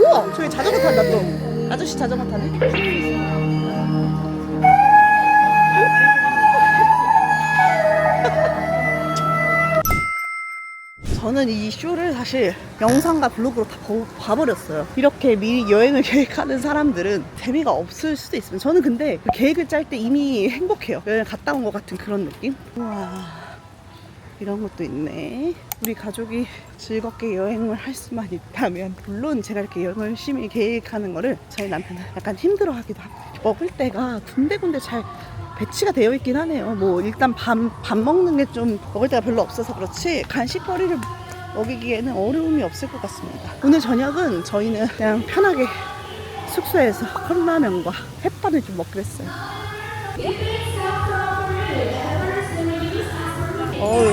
우와 저기 자전거 탄다 또 아저씨 자전거 타네 저는 이 쇼를 사실 영상과 블로그로 다 보- 봐버렸어요. 이렇게 미리 여행을 계획하는 사람들은 재미가 없을 수도 있습니다. 저는 근데 그 계획을 짤 때 이미 행복해요. 여행 갔다 온 것 같은 그런 느낌? 우와. 이런 것도 있네. 우리 가족이 즐겁게 여행을 할 수만 있다면, 물론 제가 이렇게 여행을 열심히 계획하는 거를 저희 남편은 약간 힘들어 하기도 하고, 먹을 때가 군데군데 잘 배치가 되어 있긴 하네요. 뭐, 일단 밥, 밥 먹는 게 좀 먹을 때가 별로 없어서 그렇지, 간식거리를 먹이기에는 어려움이 없을 것 같습니다. 오늘 저녁은 저희는 그냥 편하게 숙소에서 컵라면과 햇반을 좀 먹기로 했어요. 어우,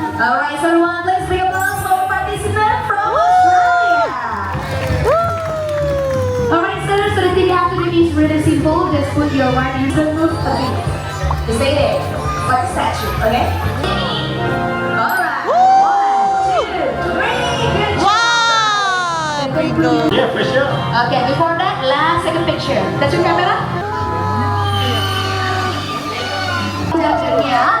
Alright, so everyone, let's big applause for participant from Australia. Alright, so, so the thing after the to really simple. Just put your right and move a statue, okay? Alright, one, two, three, good Yeah, for sure. Okay, before that, last second picture. That's your camera? Yeah.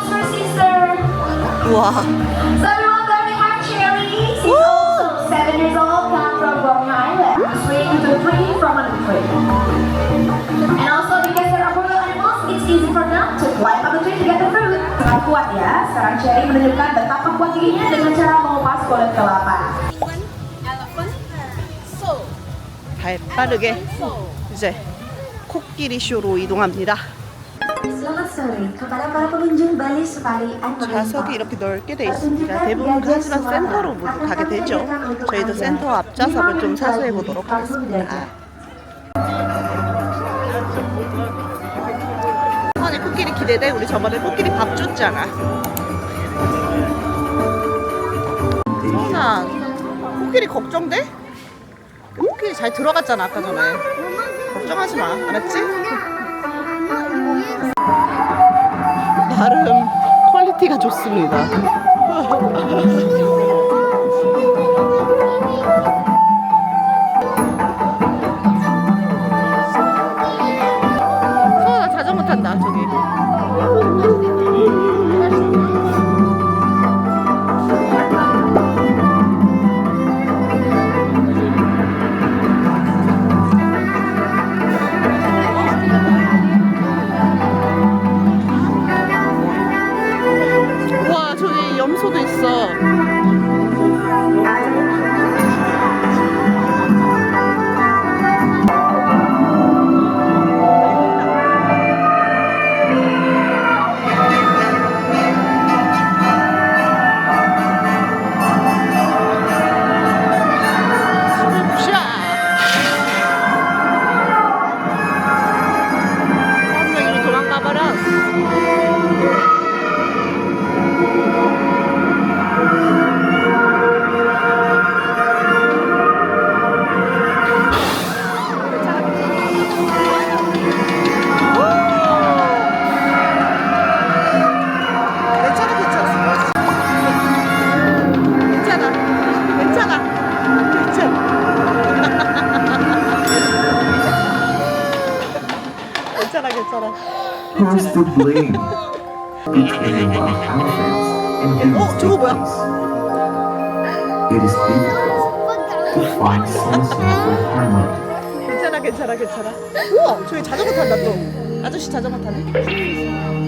우와. So everyone there we have cherries. He's also seven years old, come from Borneo Island. Swing to tree from a tree. And also because they're arboreal animals, it's easy for them to climb up the tree to get the fruit. Sangat kuat ya. Sekarang cherry menunjukkan betapa kuat giginya dengan cara mengupas kulit kelapa. 발 빠르게 이제 코끼리 쇼로 이동합니다. 좌석이 이렇게 넓게 돼 있습니다. 대부분 하지만 센터로 모두 가게 되죠. 저희도 센터 앞좌석을 좀 사수해 보도록 하겠습니다. 아니 코끼리 기대돼. 우리 저번에 코끼리 밥 줬잖아. 서은아, 코끼리 걱정돼? 코끼리 잘 들어갔잖아 아까 전에. 걱정하지 마. 알았지? 나름 퀄리티가 좋습니다. 서원아 자전거 탄다 저기 염소도 있어. The blame. Featuring wild elephants and 어, 저거 뭐야? It is beautiful. to find sources of harmony. 괜찮아 괜찮아 괜찮아 우와 저기 자전거 탄다 또 아저씨 자전거 타네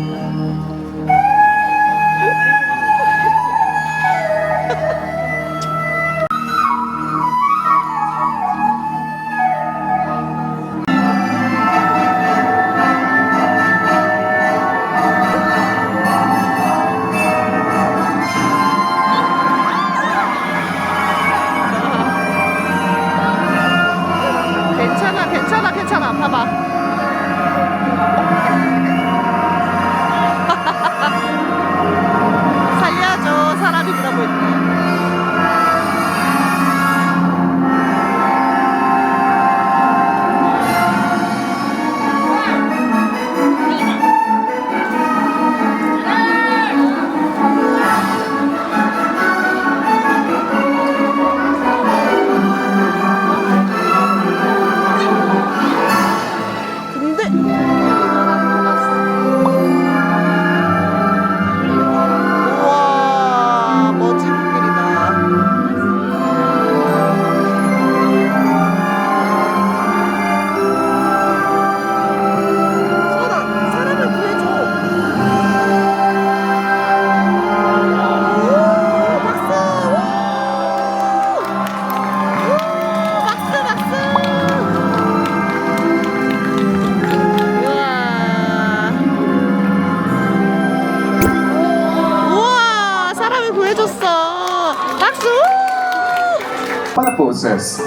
吧，爸爸。poses.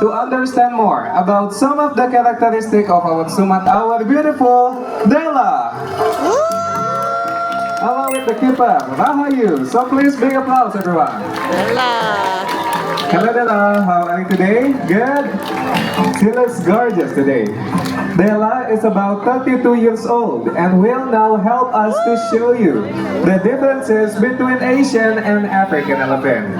To understand more about some of the characteristics of our Sumat, our beautiful Della. Along with the keeper, Rahayu. So please big applause everyone. Della. Hello Della, how are you today? Good? She looks gorgeous today. Della is about 32 years old and will now help us to show you the differences between Asian and African elephant.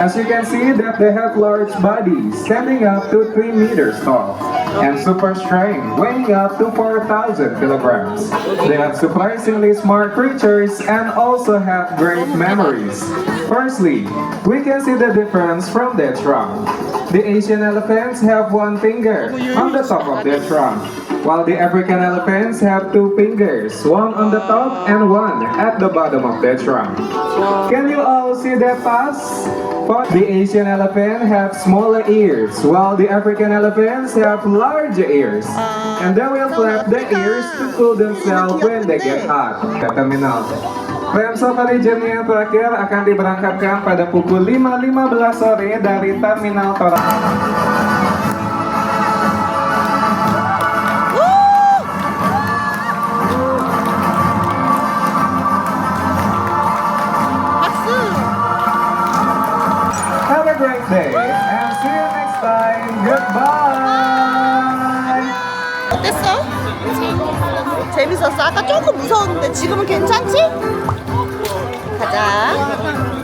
As you can see that they have large bodies standing up to 3 meters tall and super strength weighing up to 4,000 kilograms. They are surprisingly smart creatures and also have great memories. Firstly, we can see the difference from their trunk. The Asian elephants have one finger on the top of their trunk, while the African elephants have two fingers, one on the top and one at the bottom of their trunk. Can you all see that pass? For the Asian elephant have smaller ears, while the African elephants have larger ears. And they will flap their ears to cool themselves when they get hot. Ke terminal. Remso Region yang terakhir akan diberangkatkan pada pukul 5.15 sore dari Terminal Torak. 재밌었어. 아까 조금 무서웠는데 지금은 괜찮지? 가자.